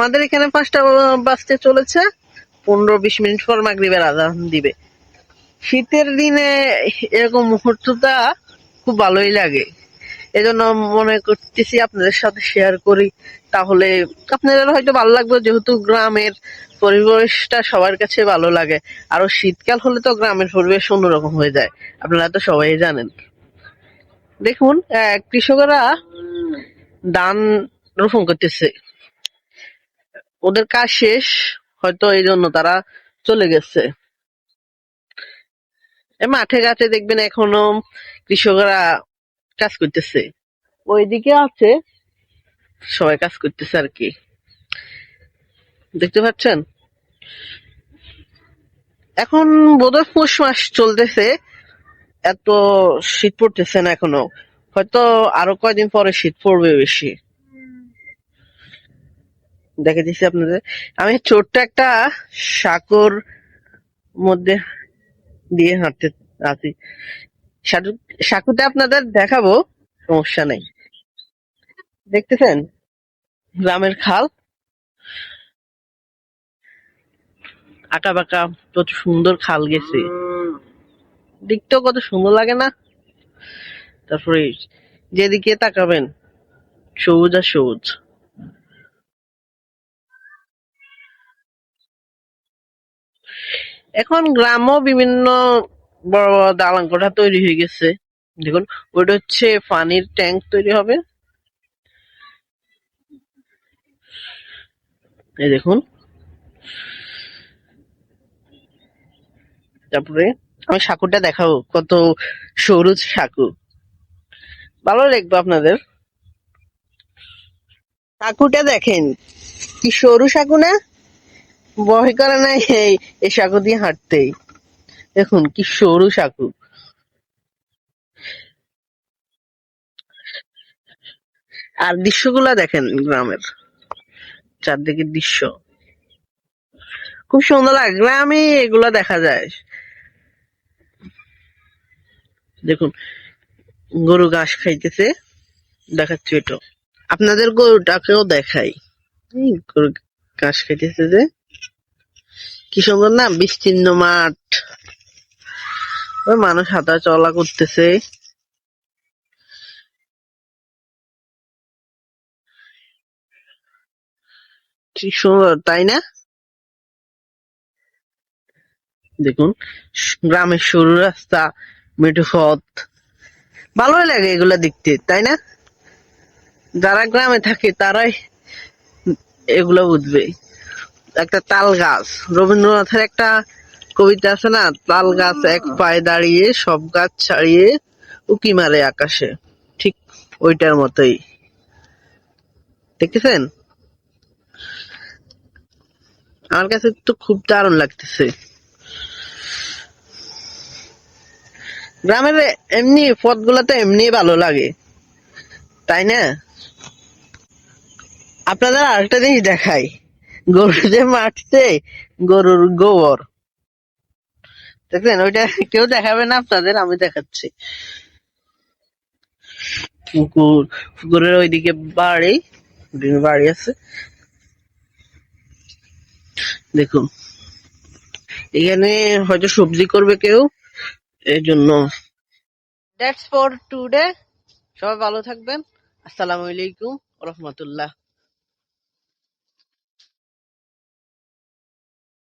আমাদের এখানে পাঁচটা বাজতে চলেছে। পনেরো বিশ মিনিট পর মাগরিবের আজান দিবে। শীতের দিনে এরকম মুহূর্তটা খুব ভালোই লাগে। এজন্য মনে করতেছি আপনাদের সাথে শেয়ার করি। তাহলে আপনাদের হয়তো ভালো লাগবে, যেহেতু গ্রামের পরিবেশটা সবার কাছে ভালো লাগে। আরও শীতকাল হলে তো গ্রামের পরিবেশ অন্যরকম হয়ে যায়। আপনারা তো সবাই জানেন। দেখুন কৃষকেরা ধান রোপণ করতেছে। ওদের কাজ শেষ, হয়তো এই জন্য তারা চলে গেছে। মাঠে ঘাটে দেখবেন এখনও কৃষকরা কাজ করতেছে। ওইদিকে আছে, সবাই কাজ করতেছে আর কি। দেখতে পাচ্ছেন? এখন বোধহয় পৌষ মাস চলতেছে, এত শীত পড়তেছে না এখনও। হয়তো আরও কয়দিন পরে শীত পড়বে বেশি। দেখে দিচ্ছি আপনাদের। আমি ছোট্ট একটা সাঁকোর মধ্যে দিয়ে হাঁটতে আছি। সাঁকু- সাঁকুতে আপনাদের দেখাবো, সমস্যা নেই। দেখতেছেন? গ্রামের খাল। আঁকা বাঁকা কত সুন্দর খাল গেছে। দেখতেও কত সুন্দর লাগে না? তারপরে যেদিকে তাকাবেন, সবুজ আর সবুজ। এখন গ্রামও বিভিন্ন বড় বড় দালান কোঠা তৈরি হয়ে গেছে। দেখুন, ওইটা হচ্ছে পানির ট্যাঙ্ক তৈরি হবে। এই দেখুন। তারপরে আমি সাঁকুটা দেখাবো, কত সরু সাঁকু। ভালো লাগবে আপনাদের। সাঁকুটা দেখেন, কি সরু সাঁকু না? ভয় করে না এই এই সাঁকু দিয়ে হাঁটতেই। দেখুন, কি সরু সাঁকু। আর দৃশ্যগুলা দেখেন গ্রামের। চারদিকের দৃশ্য। খুব সুন্দর লাগে। গ্রামে এগুলা দেখা যায়। দেখুন, গরু ঘাস খাইতেছে। দেখাচ্ছি এটা। আপনাদের গরুটাকেও দেখাই। গরু ঘাস খাইতেছে যে। কি সুন্দর না, বিস্তীর্ণ মাঠ। ওই মানুষ হাঁটা চলা করতেছে সুন্দর, তাই না? দেখুন, গ্রামের সরু রাস্তা, মেঠো পথ। ভালোই লাগে এগুলা দেখতে, তাই না? যারা গ্রামে থাকে, তারাই এগুলো বুঝবে। একটা তাল গাছ। রবীন্দ্রনাথের একটা কবিতা আছে না তাল গাছ এক পায়ে দাঁড়িয়ে সব গাছ ছাড়িয়ে উকি মারে আকাশে। ঠিক ওইটার মতোই। দেখেছেন? আমার কাছে তো খুব দারুণ লাগতেছে। গ্রামের এমনি পথগুলো তো এমনি ভালো লাগে। তাই না? আপনাদের আরেকটা জিনিস দেখাই। গরু যে মাঠছে গরুর গোবর। দেখলেন, ওইটা কেউ দেখাবে না, আপনাদের আমি দেখাচ্ছি। পুকুর, পুকুরের ওইদিকে বাড়ি বাড়ি আছে। দেখুন, এখানে হয়তো সবজি করবে কেউ, এই জন্য। দ্যাটস ফর টুডে সবাই ভালো থাকবেন। আসসালামু আলাইকুম রহমতুল্লাহ।